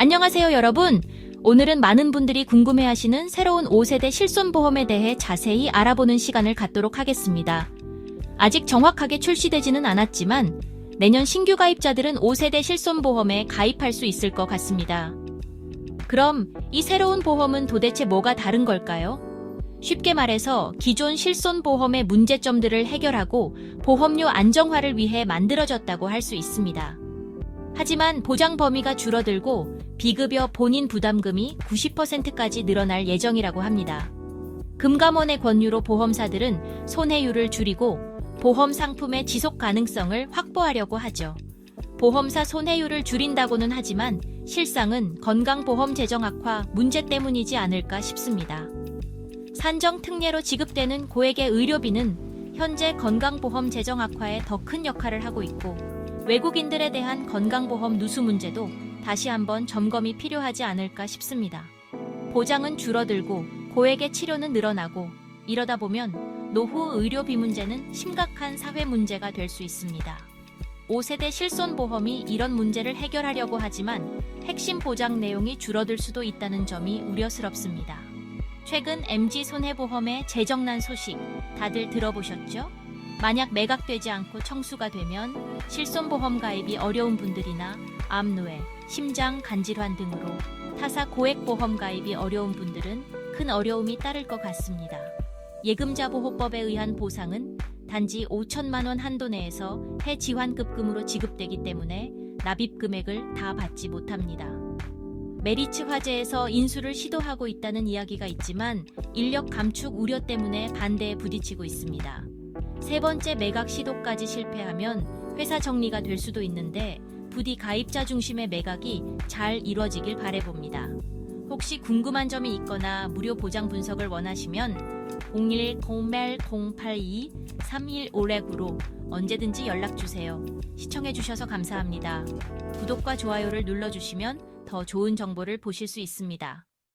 안녕하세요, 여러분. 오늘은 많은 분들이 궁금해하시는 새로운 5세대 실손보험에 대해 자세히 알아보는 시간을 갖도록 하겠습니다. 아직 정확하게 출시되지는 않았지만 내년 신규 가입자들은 5세대 실손보험에 가입할 수 있을 것 같습니다. 그럼 이 새로운 보험은 도대체 뭐가 다른 걸까요? 쉽게 말해서 기존 실손보험의 문제점들을 해결하고 보험료 안정화를 위해 만들어졌다고 할 수 있습니다. 하지만 보장 범위가 줄어들고 비급여 본인 부담금이 90%까지 늘어날 예정이라고 합니다. 금감원의 권유로 보험사들은 손해율을 줄이고 보험 상품의 지속 가능성을 확보하려고 하죠. 보험사 손해율을 줄인다고는 하지만 실상은 건강보험 재정 악화 문제 때문이지 않을까 싶습니다. 산정 특례로 지급되는 고액의 의료비는 현재 건강보험 재정 악화에 더 큰 역할을 하고 있고 외국인들에 대한 건강보험 누수 문제도 다시 한번 점검이 필요하지 않을까 싶습니다. 보장은 줄어들고 고액의 치료는 늘어나고 이러다 보면 노후 의료비 문제는 심각한 사회 문제가 될 수 있습니다. 5세대 실손보험이 이런 문제를 해결하려고 하지만 핵심 보장 내용이 줄어들 수도 있다는 점이 우려스럽습니다. 최근 MG 손해보험의 재정난 소식 다들 들어보셨죠? 만약 매각되지 않고 청수가 되면 실손보험 가입이 어려운 분들이나 암노해, 심장 간질환 등으로 타사 고액보험 가입이 어려운 분들은 큰 어려움이 따를 것 같습니다. 예금자 보호법에 의한 보상은 단지 5천만 원 한도 내에서 해 지환급금으로 지급되기 때문에 납입 금액을 다 받지 못합니다. 메리츠 화재에서 인수를 시도하고 있다는 이야기가 있지만 인력 감축 우려 때문에 반대에 부딪히고 있습니다. 세 번째 매각 시도까지 실패하면 회사 정리가 될 수도 있는데 부디 가입자 중심의 매각이 잘 이뤄지길 바래봅니다. 혹시 궁금한 점이 있거나 무료 보장 분석을 원하시면 010-082-3156으로 언제든지 연락주세요. 시청해주셔서 감사합니다. 구독과 좋아요를 눌러주시면 더 좋은 정보를 보실 수 있습니다.